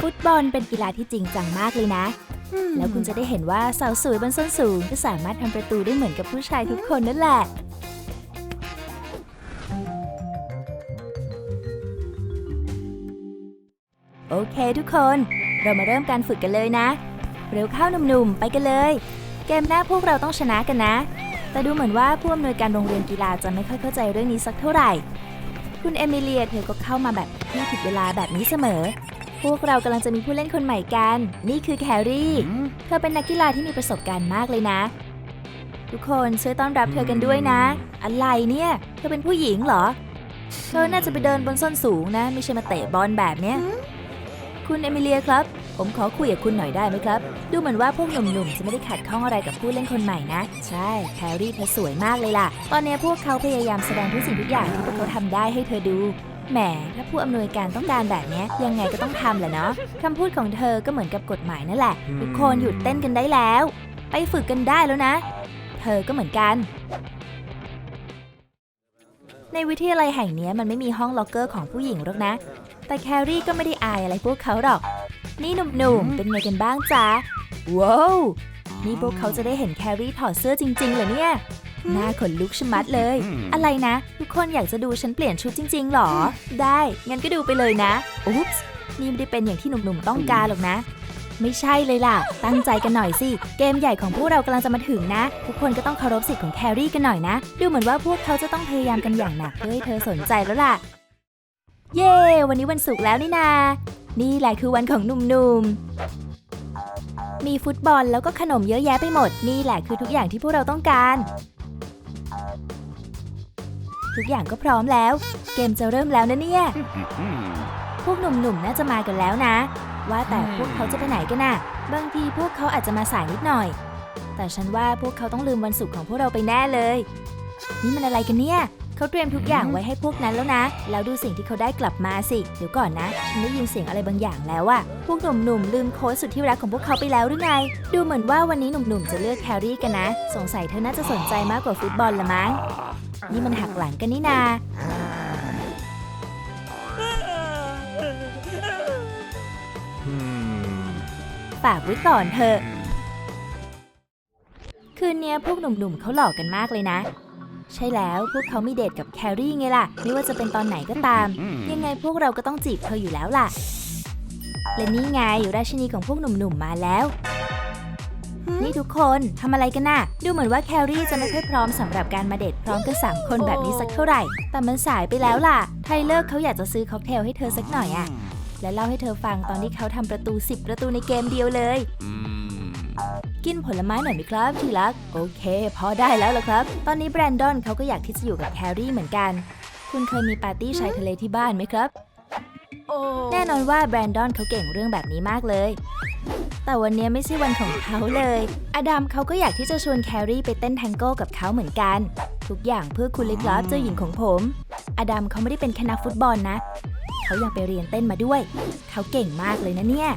ฟุตบอลเป็นกีฬาที่จริงจังมากเลยนะ แล้วคุณจะได้เห็นว่าสาวสวยบนส้นสูงก็สามารถทำประตูได้เหมือนกับผู้ชายทุกคนนั่นแหละโอเคทุกคน เรามาเริ่มการฝึกกันเลยนะ เร็วเข้าหนุ่มๆ ไปกันเลย เกมหน้าพวกเราต้องชนะกันนะ แต่ดูเหมือนว่าผู้อำนวยการโรงเรียนกีฬาจะไม่ค่อยเข้าใจเรื่องนี้สักเท่าไหร่ คุณเอมิเลียเธอก็เข้ามาแบบที่ผิดเวลาแบบนี้เสมอ พวกเรากำลังจะมีผู้เล่นคนใหม่กัน นี่คือแครี่ เธอเป็นนักกีฬาที่มีประสบการณ์มากเลยนะ ทุกคนช่วยต้อนรับเธอกันด้วยนะ อะไรเนี่ย เธอเป็นผู้หญิงเหรอ เธอน่าจะไปเดินบนส้นสูงนะ ไม่ใช่มาเตะบอลแบบเนี้ย คุณเอมิเลียครับ ผมขอคุยกับคุณหน่อยได้ไหมครับ ดูเหมือนว่าพวกหนุ่มๆจะไม่ได้ขัดข้องอะไรกับผู้เล่นคนใหม่นะ ใช่ แครี่เธอสวยมากเลยล่ะ ตอนนี้พวกเขาพยายามแสดงทุกสิ่งทุกอย่างที่พวกเขาทำได้ให้เธอดู แหมถ้าผู้อำนวยการต้องการแบบเนี้ยยังไงก็ต้องทำแหละเนาะคำพูดของเธอก็เหมือนกับกฎหมายนั่นแหละ ทุกคนหยุดเต้นกันได้แล้ว ไปฝึกกันได้แล้วนะ เธอก็เหมือนกัน ในวิทยาลัยแห่งเนี้ยมันไม่มีห้องล็อกเกอร์ของผู้หญิงหรอกนะ แต่แครี่ก็ไม่ได้อายอะไรพวกเขาหรอก นี่หนุ่มๆ เป็นไงกันบ้างจ๊ะ ว้าว นี่พวกเขาจะได้เห็นแครี่ถอดเสื้อจริงๆเหรอเนี่ย หน้าขนลุกชะมัดเลย อะไรนะ ทุกคนอยากจะดูฉันเปลี่ยนชุดจริง ๆหรอ ได้ งั้นก็ดูไปเลยนะ อุ๊ปส์นี่ไม่ได้เป็นอย่างที่หนุ่มๆต้องการหรอกนะ ไม่ใช่เลยล่ะ ตั้งใจกันหน่อยสิ เกมใหญ่ของพวกเรากำลังจะมาถึงนะ ทุกคนก็ต้องเคารพสิทธิ์ของแครี่กันหน่อยนะ ดูเหมือนว่าพวกเขาจะต้องพยายามกันอย่างหนักเพื่อให้เธอสนใจแล้วล่ะ เย้ วันนี้วันศุกร์แล้วนี่นา นี่แหละคือวันของหนุ่มๆมีฟุตบอลแล้วก็ขนมเยอะแยะไปหมด นี่แหละคือทุกอย่างที่พวกเราต้องการ ทุกอย่างก็พร้อมแล้ว เกมจะเริ่มแล้วนะเนี่ย พวกหนุ่มๆน่าจะมากันแล้วนะ ว่าแต่พวกเขาจะไปไหนกันน่ะ บางทีพวกเขาอาจจะมาสายนิดหน่อย แต่ฉันว่าพวกเขาต้องลืมวันศุกร์ของพวกเราไปแน่เลย นี่มันอะไรกันเนี่ยเขาเตรียมทุกอย่างไว้ให้พวกนั้นแล้วนะ แล้วดูสิ่งที่เขาได้กลับมาสิ เดี๋ยวก่อนนะ ฉันได้ยินเสียงอะไรบางอย่างแล้วอะพวกหนุ่มๆลืมโค้ชสุดที่รักของพวกเขาไปแล้วหรือไง ดูเหมือนว่าวันนี้หนุ่มๆจะเลือกแครี่กันนะ สงสัยเธอน่าจะสนใจมากกว่าฟุตบอลละมั้ง นี่มันหักหลังกันนี่นา ฝากไว้ก่อนเถอะ คืนเนี้ยพวกหนุ่มๆเขาหลอกกันมากเลยนะ ใช่แล้วพวกเขามีเดทกับแครี่ไงล่ะ ไม่ว่าจะเป็นตอนไหนก็ตาม ยังไงพวกเราก็ต้องจีบเธออยู่แล้วล่ะ และนี่ไงราชินีของพวกหนุ่มๆมาแล้ว นี่ทุกคนทำอะไรกันน่ะ ดูเหมือนว่าแครี่จะไม่ค่อยพร้อมสำหรับการมาเดทพร้อมกันสามคนแบบนี้สักเท่าไหร่ แต่มันสายไปแล้วล่ะ ไทเลอร์เขาอยากจะซื้อค็อกเทลให้เธอสักหน่อยอะและเล่าให้เธอฟังตอนที่เขาทำประตู 10 ประตูในเกมเดียวเลย กินผลไม้หน่อยไหมครับที่รัก โอเค พอได้แล้วล่ะครับ ตอนนี้แบรนดอนเขาก็อยากที่จะอยู่กับแครี่เหมือนกัน คุณเคยมีปาร์ตี้ชายทะเลที่บ้านไหมครับ แน่นอนว่าแบรนดอนเขาเก่งเรื่องแบบนี้มากเลย แต่วันนี้ไม่ใช่วันของเขาเลย อดัมเขาก็อยากที่จะชวนแครี่ไปเต้นแทงโก้กับเขาเหมือนกัน ทุกอย่างเพื่อคุณเลยครับเจ้าหญิงของผม อดัมเขาไม่ได้เป็นแค่นักฟุตบอลนะ เขายังไปเรียนเต้นมาด้วย เขาเก่งมากเลยนะเนี่ย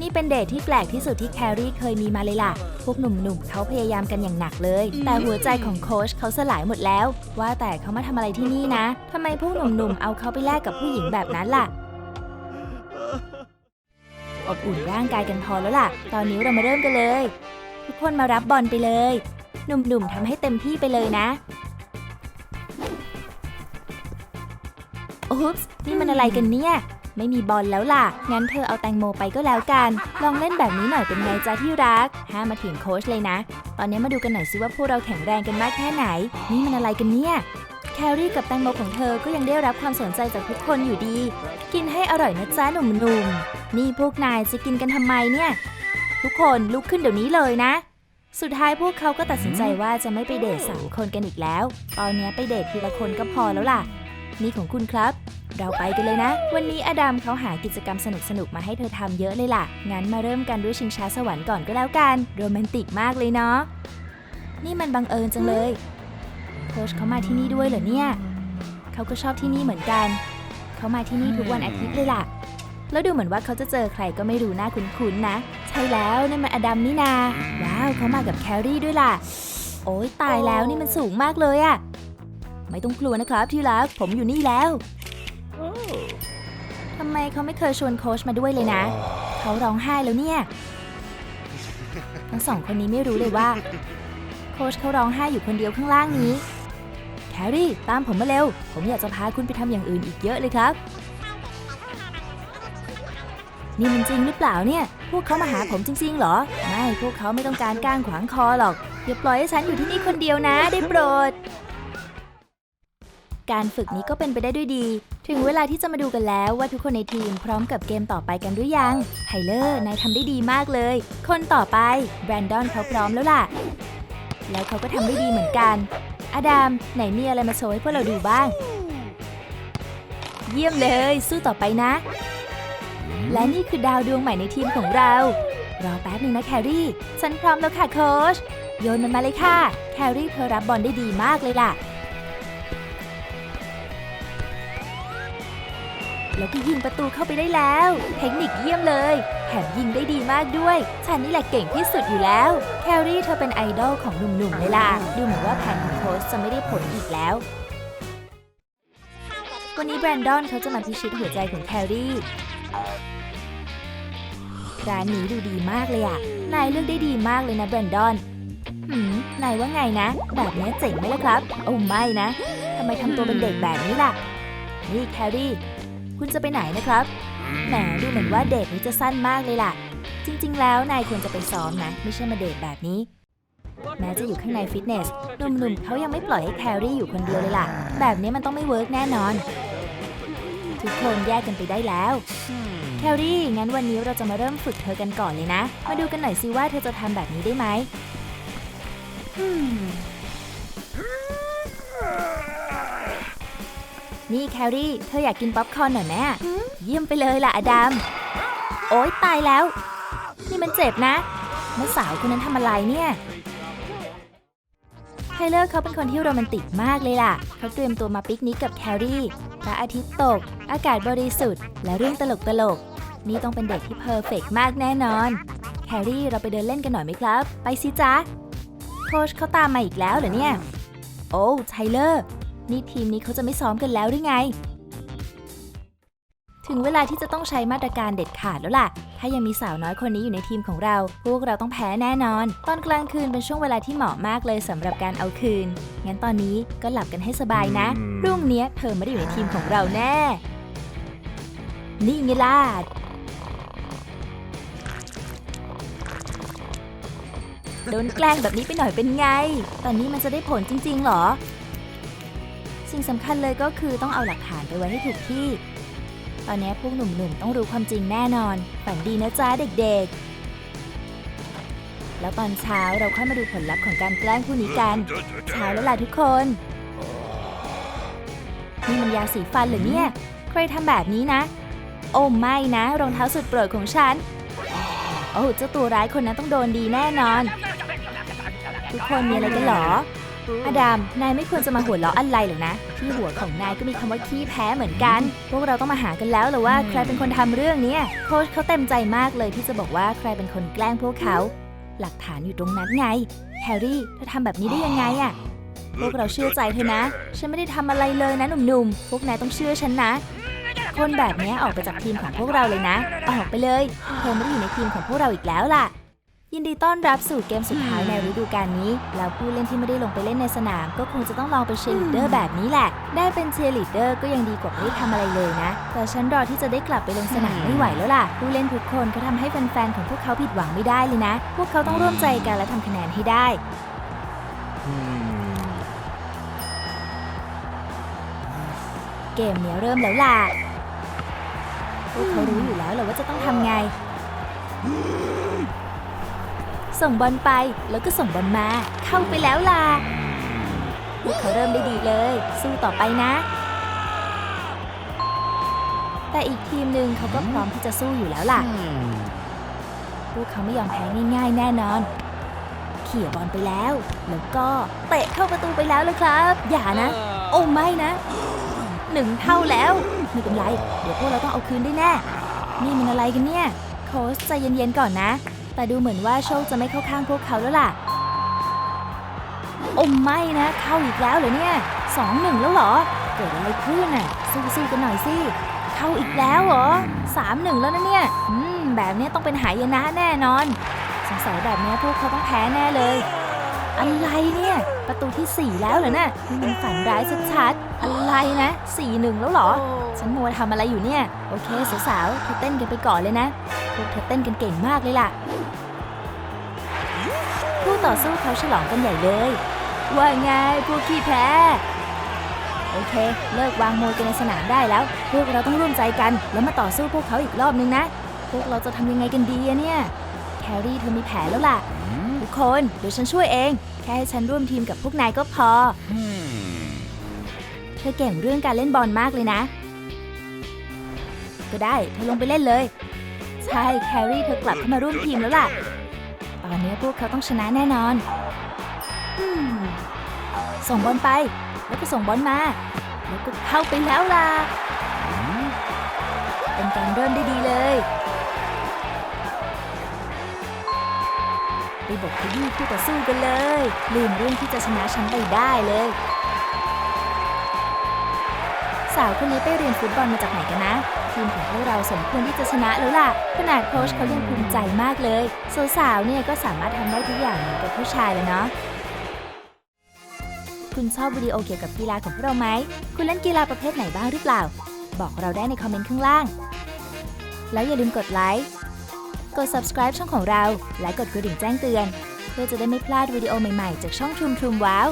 นี่เป็นเดทที่แปลกที่สุดที่แครี่เคยมีมาเลยล่ะ พวกหนุ่มๆเขาพยายามกันอย่างหนักเลย แต่หัวใจของโค้ชเขาสลายหมดแล้ว ว่าแต่เขามาทำอะไรที่นี่นะทำไมพวกหนุ่มๆเอาเขาไปแลกกับผู้หญิงแบบนั้นล่ะ อบอุ่นร่างกายกันพอแล้วล่ะ ตอนนี้เรามาเริ่มกันเลย ทุกคนมารับบอลไปเลย หนุ่มๆทำให้เต็มที่ไปเลยนะอุ๊ปส์นี่มันอะไรกันเนี่ย ไม่มีบอลแล้วล่ะ งั้นเธอเอาแตงโมไปก็แล้วกัน ลองเล่นแบบนี้หน่อยเป็นไงจ๊ะที่รัก ห้ามมาถีงโค้ชเลยนะ ตอนนี้มาดูกันหน่อยสิว่าพวกเราแข็งแรงกันมากแค่ไหน นี่มันอะไรกันเนี่ย แครี่กับแตงโมของเธอก็ยังได้รับความสนใจจากทุกคนอยู่ดี กินให้อร่อยนะจ๊ะหนุ่มๆ นี่พวกนายจะกินกันทำไมเนี่ย ทุกคนลุกขึ้นเดี๋ยวนี้เลยนะ สุดท้ายพวกเขาก็ตัดสินใจว่าจะไม่ไปเดทสามคนกันอีกแล้ว ตอนนี้ไปเดททีละคนก็พอแล้วล่ะ นี่ของคุณครับ เราไปกันเลยนะ วันนี้อดัมเขาหากิจกรรมสนุกๆมาให้เธอทำเยอะเลยล่ะ งั้นมาเริ่มกันด้วยชิงช้าสวรรค์ก่อนก็แล้วกัน โรแมนติกมากเลยเนาะ นี่มันบังเอิญจังเลย โค้ชเขามาที่นี่ด้วยเหรอเนี่ย เขาก็ชอบที่นี่เหมือนกัน เขามาที่นี่ทุกวันอาทิตย์เลยล่ะ แล้วดูเหมือนว่าเขาจะเจอใครก็ไม่รู้หน้าคุ้นๆนะ ใช่แล้วนั่นมันอดัมนี่นา ว้าวเขามากับแครี่ด้วยล่ะ โอ้ยตายแล้วนี่มันสูงมากเลยอะไม่ต้องกลัวนะครับที่รักผมอยู่นี่แล้วทำไมไมเขาไม่เคยชวนโค้ชมาด้วยเลยนะ เขาร้องไห้แล้วเนี่ย ทั้งสองคนนี้ไม่รู้เลยว่า โค้ชเขาร้องไห้อยู่คนเดียวข้างล่างนี้ แครี่ตามผมมาเร็ว ผมอยากจะพาคุณไปทำอย่างอื่นอีกเยอะเลยครับ นี่มันจริงหรือเปล่าเนี่ย พวกเขามาหาผมจริงๆเหรอ ไม่ พวกเขาไม่ต้องการก้างขวางคอหรอก อย่าปล่อยให้ฉันอยู่ที่นี่คนเดียวนะ ได้โปรด การฝึกนี้ก็เป็นไปได้ด้วยดี ถึงเวลาที่จะมาดูกันแล้วว่าทุกคนในทีมพร้อมกับเกมต่อไปกันหรือยัง ไทเลอร์ นายทำได้ดีมากเลย คนต่อไป แบรนดอนเขาพร้อมแล้วล่ะ แล้วเขาก็ทำได้ดีเหมือนกัน อดัม ไหนมีอะไรมาโชว์ให้พวกเราดูบ้าง เยี่ยมเลย สู้ต่อไปนะ และนี่คือดาวดวงใหม่ในทีมของเรา รอแป๊บหนึ่งนะแครี่ ฉันพร้อมแล้วค่ะโค้ช โยนมันมาเลยค่ะ แครี่เธอรับบอลได้ดีมากเลยล่ะ แล้วก็ยิงประตูเข้าไปได้แล้ว เทคนิคเยี่ยมเลย แถมยิงได้ดีมากด้วย ฉันนี่แหละเก่งที่สุดอยู่แล้ว แครี่เธอเป็นไอดอลของหนุ่มๆเลยล่ะ ดูเหมือนว่าแผนของโค้ชจะไม่ได้ผลอีกแล้ววันนี้แบรนดอนเขาจะมาพิชิตหัวใจของแครี่ ร้านนี้ดูดีมากเลยอะนายเลือกได้ดีมากเลยนะแบรนดอนหืมนายว่าไงนะ แบบนี้เจ๋งไหมล่ะครับโอ้ไม่นะทำไมทำตัวเป็นเด็กแบบนี้ล่ะ นี่แครี่ คุณจะไปไหนนะครับ แหมดูเหมือนว่าเดทนี้จะสั้นมากเลยล่ะ จริง ๆ แล้วนายควรจะไปซ้อมนะ ไม่ใช่มาเดทแบบนี้ แม้จะอยู่ข้างในฟิตเนสหนุ่มๆเขายังไม่ปล่อยให้แครี่อยู่คนเดียวเลยล่ะ แบบนี้มันต้องไม่เวิร์กแน่นอน ทุกคนแยกกันไปได้แล้ว แคลรี่ งั้นวันนี้เราจะมาเริ่มฝึกเธอกันก่อนเลยนะ มาดูกันหน่อยสิว่าเธอจะทำแบบนี้ได้ไหมอืมนี่แคลรี่ เธออยากกินป๊อปคอร์นหน่อยไหมอะเยี่ยมไปเลยล่ะอดัม โอ๊ยตายแล้ว นี่มันเจ็บนะเมื่อสาวคนนั้นทำอะไรเนี่ยไทเลอร์เขาเป็นคนที่โรแมนติกมากเลยล่ะ เขาเตรียมตัวมาปิกนิกกับแคลรี่พระอาทิตย์ตก อากาศบริสุทธิ์ และเรื่องตลกตลกๆ นี่ต้องเป็นเด็กที่เพอร์เฟกต์มากแน่นอน แคลรี่เราไปเดินเล่นกันหน่อยไหมครับ ไปสิจ๊ะโค้ชเขาตามมาอีกแล้วเหรอเนี่ย โอ้ไทเลอร์นี่ทีมนี้เขาจะไม่ซ้อมกันแล้วหรือไง ถึงเวลาที่จะต้องใช้มาตรการเด็ดขาดแล้วล่ะ ถ้ายังมีสาวน้อยคนนี้อยู่ในทีมของเรา พวกเราต้องแพ้แน่นอน ตอนกลางคืนเป็นช่วงเวลาที่เหมาะมากเลยสำหรับการเอาคืน งั้นตอนนี้ก็หลับกันให้สบายนะอืมรุ่งเนี้ยเธอไม่ได้อยู่ในทีมของเราแน่ นี่ไงล่ะ โดนแกล้งแบบนี้ไปหน่อยเป็นไง ตอนนี้มันจะได้ผลจริง ๆ หรอ สิ่งสำคัญเลยก็คือต้องเอาหลักฐานไปไว้ให้ถูกที่ ตอนนี้พวกหนุ่มๆต้องรู้ความจริงแน่นอน ฝันดีนะจ๊ะเด็กๆ แล้วตอนเช้าเราค่อยมาดูผลลัพธ์ของการแกล้งผู้นี้กัน เช้าแล้วล่ะทุกคน นี่มันยาสีฟันเหรือเนี่ย ใครทำแบบนี้นะ โอ้ไม่นะ รองเท้าสุดโปรดของฉัน โอ้เจ้าตัวร้ายคนนั้นต้องโดนดีแน่นอน ทุกคนมีอะไรกันหรอ อดัม นายไม่ควรจะมาหัวเราะอะไรหรอกนะ ที่หัวของนายก็มีคำว่าขี้แพ้เหมือนกัน พวกเราต้องมาหากันแล้วหรือว่าใครเป็นคนทำเรื่องเนี้ยโค้ชเขาเต็มใจมากเลยที่จะบอกว่าใครเป็นคนแกล้งพวกเขา หลักฐานอยู่ตรงนั้นไง แฮร์รี่เธอทำแบบนี้ได้ยังไงอะพวกเราเชื่อใจเธอนะ ฉันไม่ได้ทำอะไรเลยนะหนุ่มๆ พวกนายต้องเชื่อฉันนะ คนแบบนี้ออกไปจากทีมของพวกเราเลยนะ ออกไปเลย เธอไม่ได้อยู่ในทีมของพวกเราอีกแล้วล่ะ ยินดีต้อนรับสู่เกมสุดท้ายในฤดูกาลนี้ แล้วผู้เล่นที่ไม่ได้ลงไปเล่นในสนาม ก็คงจะต้องลองเป็นเชียร์ลีดเดอร์แบบนี้แหละ ได้เป็นเชียร์ลีดเดอร์ก็ยังดีกว่าไม่ได้ทำอะไรเลยนะ แต่ฉันรอที่จะได้กลับไปลงสนามไม่ไหวแล้วล่ะ ผู้เล่นทุกคนก็ทำให้แฟนๆของพวกเขาผิดหวังไม่ได้เลยนะ พวกเขาต้องร่วมใจกันและทำคะแนนให้ได้เกมเนี้ยเริ่มแล้วล่ะพวกเขารู้อยู่แล้วแหละว่าจะต้องทำไง ส่งบอลไปแล้วก็ส่งบอลมา เข้าไปแล้วล่ะ พวกเขาเริ่มได้ดีเลย สู้ต่อไปนะ แต่อีกทีมหนึ่งเขาก็พร้อมที่จะสู้อยู่แล้วล่ะ พวกเขาไม่ยอมแพ้ง่ายๆ แน่นอน เขี่ยบอลไปแล้ว แล้วก็เตะเข้าประตูไปแล้วเลยครับ อย่านะ โอ้ไม่นะ หนึ่งเท่าแล้วไม่เป็นไร เดี๋ยวพวกเราต้องเอาคืนได้แน่ นี่มันอะไรกันเนี่ย โค้ชใจเย็นๆก่อนนะ แต่ดูเหมือนว่าโชคจะไม่เข้าข้างพวกเขาแล้วล่ะโอ้ไม่นะ เข้าอีกแล้วเหรอเนี่ยสองหนึ่งแล้วเหรอ เกิดอะไรขึ้นน่ะสู้ๆกันหน่อยสิเข้าอีกแล้วเหรอสามหนึ่งแล้วนะเนี่ยอืมแบบนี้ต้องเป็นหายนะแน่นอน สงสัยแบบนี้พวกเขาต้องแพ้แน่เลย อะไรเนี่ย ประตูที่ 4 แล้วเหรอน่ะนี่มันฝันร้ายชัดๆอะไรนะ4 1แล้วเหรอ ฉันมัวทำอะไรอยู่เนี่ย โอเคสาวๆเธอเต้นกันไปก่อนเลยนะพวกเธอเต้นกันเก่งมากเลยล่ะ ผู้ต่อสู้เขาฉลองกันใหญ่เลย ว่าไงพวกขี้แพ้ โอเค เลิกวางมวยกันในสนามได้แล้ว พวกเราต้องร่วมใจกัน แล้วมาต่อสู้พวกเขาอีกรอบนึงนะ พวกเราจะทำยังไงกันดีอะเนี่ย แครี่เธอมีแผนแล้วล่ะ ทุกคนเดี๋ยวฉันช่วยเอง แค่ให้ฉันร่วมทีมกับพวกนายก็พอ เธอเก่งเรื่องการเล่นบอลมากเลยนะ ก็ได้เธอลงไปเล่นเลย ใช่แครี่เธอกลับเข้ามาร่วมทีมแล้วล่ะ ตอนนี้พวกเขาต้องชนะแน่นอนอส่งบอลไป แล้วก็ส่งบอลมา แล้วก็เข้าไปแล้วล่ะ เป็นการเริ่มได้ดีเลยไปบอกขยี้คู่ต่อสู้กันเลย ลืมเรื่องที่จะชนะฉันไปได้เลยาวคนนี้ไปเรียนฟุตบอลมาจากไหนกันนะ ทีมของพวกเราสมควรที่จะชนะแล้วล่ะ ขนาดโค้ชเขายังภูมิใจมากเลย สาวๆเนี่ยก็สามารถทำได้ทุกอย่างเหมือนกับผู้ชายเลยเนาะคุณชอบวิดีโอเกี่ยวกับกีฬาของพวกเราไหม คุณเล่นกีฬาประเภทไหนบ้างหรือเปล่า บอกเราได้ในคอมเมนต์ข้างล่าง แล้วอย่าลืมกดไลค์ กด subscribe ช่องของเรา และกดกระดิ่งแจ้งเตือน เพื่อจะได้ไม่พลาดวิดีโอใหม่ๆ จากช่อง Troom Troom Wow